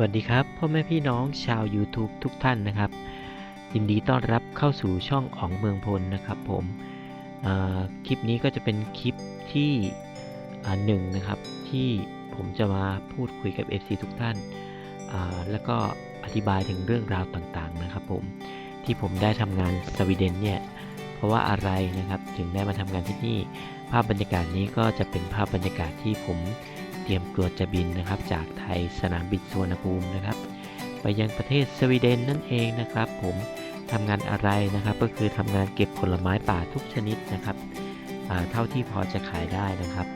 สวัสดีครับพ่อแม่พี่น้องชาว YouTube ทุกท่านนะครับ ยินดีต้อนรับเข้าสู่ช่องอ๋องเมืองพลนะครับผมคลิปนี้ก็จะเป็นคลิปที่หนึ่งนะครับ ที่ผมจะมาพูดคุยกับ FC ทุกท่าน แล้วก็อธิบายถึงเรื่องราวต่างๆนะครับผมที่ผมได้ทำงานสวีเดนเนี่ยเพราะว่าอะไรนะครับถึงได้มาทำงานที่นี่ภาพบรรยากาศนี้ก็จะเป็นภาพบรรยากาศที่ผม ตรียมตัวจะบินนะครับจากไทยสนามบินสุวรรณภูมินะครับ ไปยังประเทศสวีเดนนั่นเองนะครับ ผมทำงานอะไรนะครับ ก็คือทำงานเก็บผลไม้ป่าทุกชนิดนะครับเท่าที่พอจะขายได้นะครับ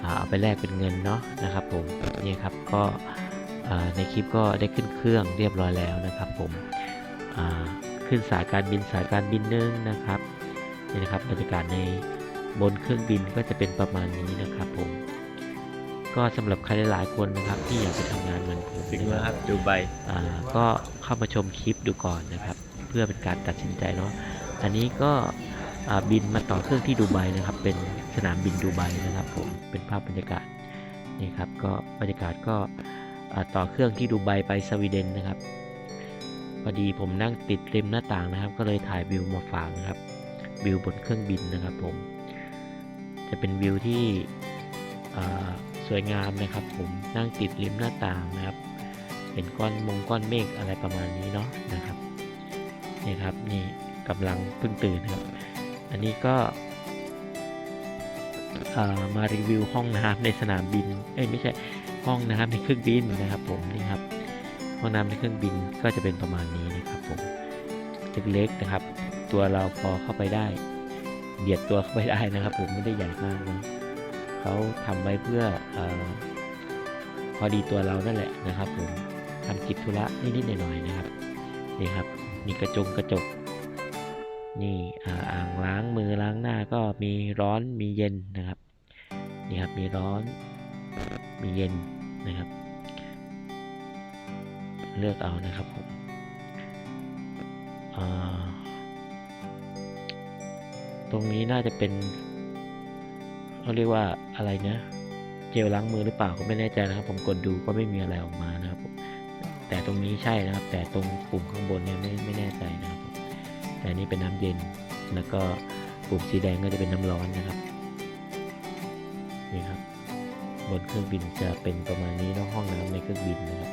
เอาไปแลกเป็นเงินเนาะนะครับผมนี่ครับก็ในคลิปก็ได้ขึ้นเครื่องเรียบร้อยแล้วนะครับ ผมขึ้นสายการบินสายการบินหนึ่งนะครับนี่นะครับบรรยากาศในบนเครื่องบินก็จะเป็นประมาณนี้นะครับผม ก็สำหรับใครหลายๆคนนะครับ ที่อยากไปทำงานเหมือนผมถึงนะแล้วคครัรับบดูไบอ่าก็เข้ามาชมคลิปดูก่อนนะครับ เพื่อเป็นการตัดสินใจเนาะอันนี้ก็อ่าบินมาต่อเครื่องที่ดูไบนะครับ เป็นสนามบินดูไบนะครับ ผมเป็นภาพบรรยากาศนี่ครับก็บรรยากาศก็อ่าต่อเครื่องที่ดูไบไปสวีเดนนะครับพอดีผมนั่งติดริมหน้าต่างนะครับ ก็เลยถ่ายวิวมาฝากนะครับ วิวบนเครื่องบินนะครับผม จะเป็นวิวที่อ่า สวยงามนะครับผมนั่งติดริมหน้าต่างนะครับเห็นก้อนมงก้อนเมฆอะไรประมาณนี้เนาะนะครับนี่ครับนี่กำลังเพิ่งตื่นครับ อันนี้ก็อ่ามารีวิวห้องน้ำในสนามบิน เอ้ยไม่ใช่ห้องน้ำในเครื่องบินนะครับ ผมนี่ครับห้องน้ำในเครื่องบินก็จะเป็นประมาณนี้นะครับผมเล็กๆนะครับ ตัวเราพอเข้าไปได้ เบียดตัวเข้าไปได้นะครับ ผมไม่ได้ใหญ่มากนะ เขาทำไว้เพื่ออพอดีตัวเรานั่นแหละนะครับผมทำกิจธุระนิดๆหน่อยๆนะครับนี่ครับมีกระจงกระจก นี่อ่าอ่างล้างมือล้างหน้าก็มีร้อนมีเย็นนะครับนี่ครับมีร้อนมีเย็นนะครับ เลือกเอานะครับผมตรงนี้น่าจะเป็น เขาเรียกว่าอะไรนะเจลล้างมือหรือเปล่าก็ไม่แน่ใจนะครับ ผมกดดูก็ไม่มีอะไรออกมานะครับ แต่ตรงนี้ใช่นะครับ แต่ตรงปุ่มข้างบนเนี่ยไม่ไม่แน่ใจนะครับ แต่นี่เป็นน้ำเย็นแล้วก็ปุ่มสีแดงก็จะเป็นน้ำร้อนนะครับนี่ครับบนเครื่องบินจะเป็นประมาณนี้นอะห้องน้ำในเครื่องบินนะครับ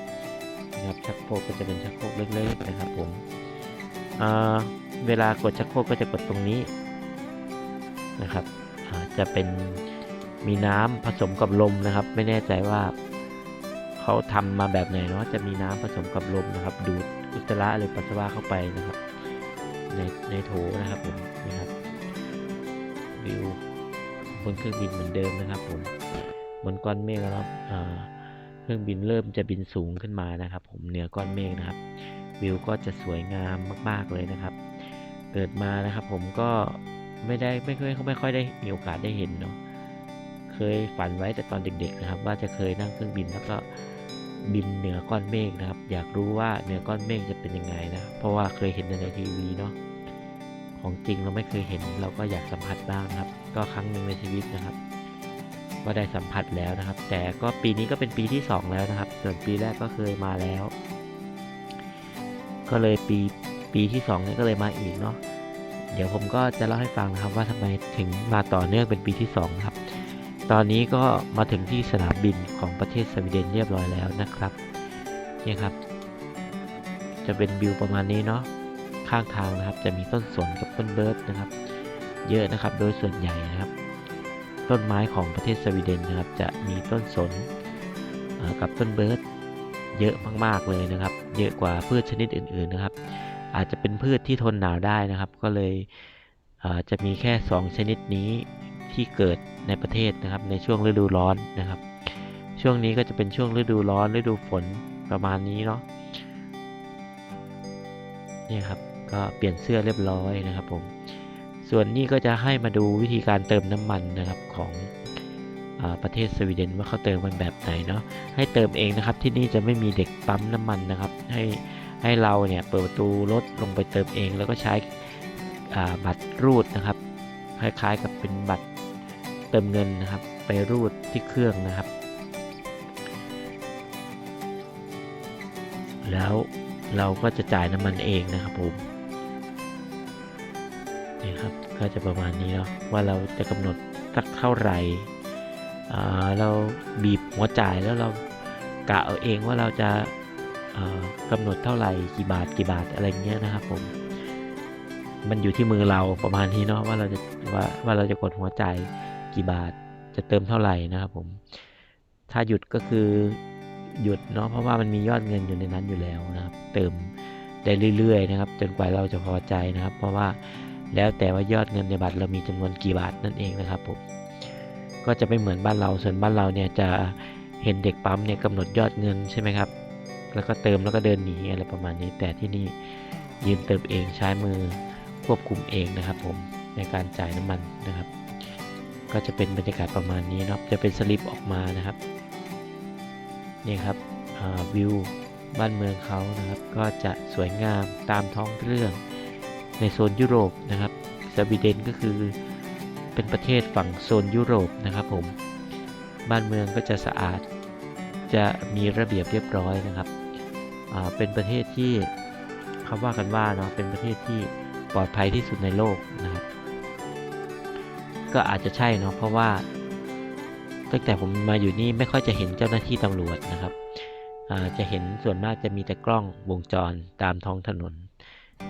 นะครับชักโครกก็จะเป็นชักโครกเล็กๆนะครับผมอ่าเวลากดชักโครกก็จะกดตรงนี้นะครับ จะเป็นมีน้ำผสมกับลมนะครับ ไม่แน่ใจว่าเขาทำมาแบบไหนเนาะจะมีน้ำผสมกับลมนะครับ ดูดอุจจาระหรือปัสสาวะเข้าไปนะครับ ในในโถนะครับผมนี่ครับวิวบนเครื่องบินเหมือนเดิมนะครับผมบนก้อนเมฆนะครับเครื่องบินเริ่มจะบินสูงขึ้นมานะครับ ผมเหนือก้อนเมฆนะครับ วิวก็จะสวยงามมาก ๆเลยนะครับ เกิดมานะครับ ผมก็ ไม่ได้ไม่ค่อยไม่ค่อยได้มีโอกาสได้เห็นเนาะเคยฝันไว้แต่ตอนเด็ก ๆ นะครับ ว่าจะเคยนั่งเครื่องบินแล้วก็บินเหนือก้อนเมฆนะครับ อยากรู้ว่าเหนือก้อนเมฆจะเป็นยังไงนะ เพราะว่าเคยเห็นในทีวีเนาะของจริงเราไม่เคยเห็นเราก็อยากสัมผัสบ้างนะครับ ก็ครั้งหนึ่งในชีวิตนะครับ ก็ได้สัมผัสแล้วนะครับ แต่ก็ปีนี้ก็เป็นปีที่สองแล้วนะครับ ส่วนปีแรกก็เคยมาแล้ว ก็เลยปีปีที่สองเนี่ยก็เลยมาอีกเนาะ เดี๋ยวผมก็จะเล่าให้ฟังนะครับว่าทำไมถึงมาต่อเนื่องเป็นปีที่2นะครับ ตอนนี้ก็มาถึงที่สนามบินของประเทศสวีเดนเรียบร้อยแล้วนะครับนี่ครับ จะเป็นวิวประมาณนี้เนาะข้างทางนะครับ จะมีต้นสนกับต้นเบิร์ดนะครับ เยอะนะครับโดยส่วนใหญ่นะครับ ต้นไม้ของประเทศสวีเดนนะครับ จะมีต้นสนกับต้นเบิร์ดเยอะมากๆเลยนะครับ เยอะกว่าพืชชนิดอื่น ๆนะครับ อาจจะเป็นพืชที่ทนหนาวได้นะครับ ก็เลยเจะมีแค่ 2 ชนิดนี้ที่เกิดในประเทศนะครับในช่วงฤดูร้อนนะครับ ช่วงนี้ก็จะเป็นช่วงฤดูร้อนฤดูฝนประมาณนี้เนาะนี่ครับก็เปลี่ยนเสื้อเรียบร้อยนะครับผมส่วนนี้ก็จะให้มาดูวิธีการเติมน้ำมันนะครับของอประเทศสวีเดนว่าเขาเติมมันแบบไหนเนาะให้เติมเองนะครับที่นี่จะไม่มีเด็กปั๊มน้ำมันนะครับ ให้ ให้เราเนี่ยเปิดประตูรถลงไปเติมเอง แล้วก็ใช้บัตรรูดนะครับ คล้ายๆกับเป็นบัตรเติมเงินนะครับ ไปรูดที่เครื่องนะครับ แล้วเราก็จะจ่ายน้ำมันเองนะครับผมนี่ครับก็จะประมาณนี้เนาะว่าเราจะกำหนดสักเท่าไหร่เราบีบหัวจ่ายแล้วเรากะเอาเองว่าเราจะ กำหนดเท่าไหร่กี่บาทกี่บาทอะไรเงี้ยนะครับผม มันอยู่ที่มือเราประมาณนี้เนาะว่าเราจะว่าว่าเราจะกดหัวใจกี่บาทจะเติมเท่าไหร่นะครับผม ถ้าหยุดก็คือหยุดเนาะเพราะว่ามันมียอดเงินอยู่ในนั้นอยู่แล้วนะครับ เติมได้เรื่อยๆนะครับ จนกว่าเราจะพอใจนะครับ เพราะว่าแล้วแต่ว่ายอดเงินในบัตรเรามีจำนวนกี่บาทนั่นเองนะครับผมก็จะไม่เหมือนบ้านเราส่วนบ้านเราเนี่ยจะเห็นเด็กปั๊มเนี่ยกำหนดยอดเงินใช่ไหมครับ แล้วก็เติมแล้วก็เดินหนีอะไรประมาณนี้ แต่ที่นี่ยืนเติมเองใช้มือควบคุมเองนะครับ ผมในการจ่ายน้ำมันนะครับ ก็จะเป็นบรรยากาศประมาณนี้เนาะจะเป็นสลิปออกมานะครับนี่ครับวิวบ้านเมืองเขานะครับ ก็จะสวยงามตามท้องเรื่องในโซนยุโรปนะครับสวีเดนก็คือเป็นประเทศฝั่งโซนยุโรปนะครับผม บ้านเมืองก็จะสะอาด จะมีระเบียบเรียบร้อยนะครับ เป็นประเทศที่เขาว่ากันว่าเนาะเป็นประเทศที่ปลอดภัยที่สุดในโลกนะครับ ก็อาจจะใช่เนาะเพราะว่าตั้งแต่ผมมาอยู่นี่ไม่ค่อยจะเห็นเจ้าหน้าที่ตำรวจนะครับจะเห็นส่วนมากจะมีแต่กล้องวงจรตามท้องถนน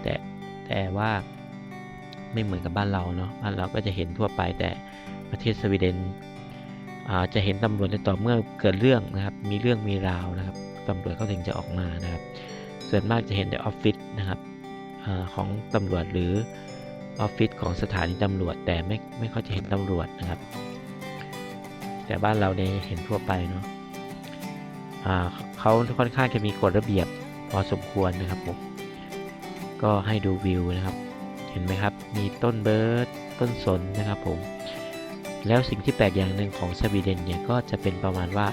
แต่แต่ว่าไม่เหมือนกับบ้านเราเนาะบ้านเราก็จะเห็นทั่วไปแต่ประเทศสวีเดนจะเห็นตำรวจในต่อเมื่อเกิดเรื่องนะครับ มีเรื่องมีราวนะครับ ตำรวจเขาถึงจะออกมานะครับ ส่วนมากจะเห็นในออฟฟิศนะครับอของตำรวจหรือออฟฟิศของสถานีตำรวจ แต่ไม่ไม่ค่อยจะเห็นตำรวจนะครับ แต่บ้านเราเนี่ยเห็นทั่วไปเนาะเขาค่อนข้างจะมีกฎระเบียบพอสมควรนะครับผมก็ให้ดูวิวนะครับ เห็นไหมครับ มีต้นเบิร์ดต้นสนนะครับผม แล้วสิ่งที่แปลกอย่างหนึ่งของสวีเดนเนี่ยก็จะเป็นประมาณว่า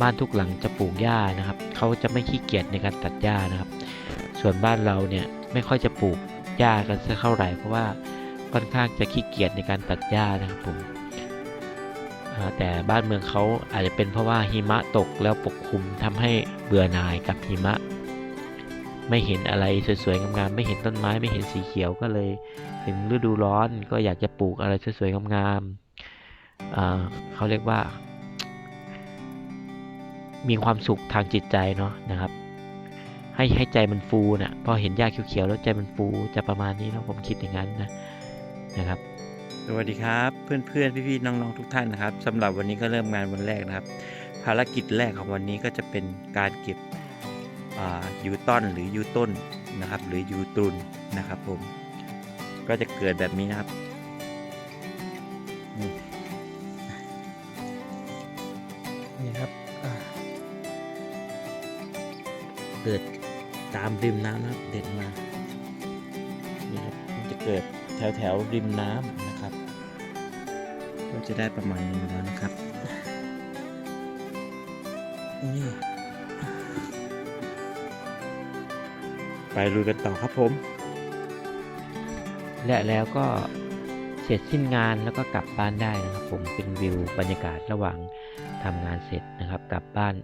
บ้านทุกหลังจะปลูกหญ้านะครับ เขาจะไม่ขี้เกียจในการตัดหญ้านะครับ ส่วนบ้านเราเนี่ยไม่ค่อยจะปลูกหญ้ากันสักเท่าไหร่เพราะว่าค่อนข้างจะขี้เกียจในการตัดหญ้านะครับผมแต่บ้านเมืองเขาอาจจะเป็นเพราะว่าหิมะตกแล้วปกคลุมทำให้เบื่อหน่ายกับหิมะ ไม่เห็นอะไรสวยๆงามๆไม่เห็นต้นไม้ไม่เห็นสีเขียวก็เลย ถึงฤดูร้อนก็อยากจะปลูกอะไรสวยๆงามๆเขาเรียกว่า มีความสุขทางจิตใจเนาะนะครับ ให้ให้ใจมันฟูนะ่ะพอเห็นหญ้าเขียวๆแล้วใจมันฟูจะประมาณนี้นะผมคิดอย่างนั้นนะนะครับ สวัสดีครับเพื่อนๆพี่ๆน้องๆทุกท่านนะครับสำหรับวันนี้ก็เริ่มงานวันแรกนะครับ ภารกิจแรกของวันนี้ก็จะเป็นการเก็บอ่ายูต้นหรือยูต้นนะครับหรือยูตุนนะครับผมก็จะเกิดแบบนี้นะครับ เกิดตามริมน้ำนะครับเด็ดมานี่ครับมันจะเกิดแถวแถวริมน้ำนะครับก็จะได้ประมาณนี้แล้วนะครับนี่ไปลุยกันต่อครับผม และแล้วก็เสร็จสิ้นงานแล้วก็กลับบ้านได้นะครับ ผมเป็นวิวบรรยากาศระหว่างทำงานเสร็จนะครับ กลับบ้าน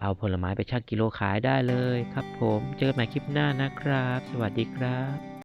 เอาผลไม้ไปชั่งกิโลขายได้เลยครับผม เจอกันใหม่คลิปหน้านะครับ สวัสดีครับ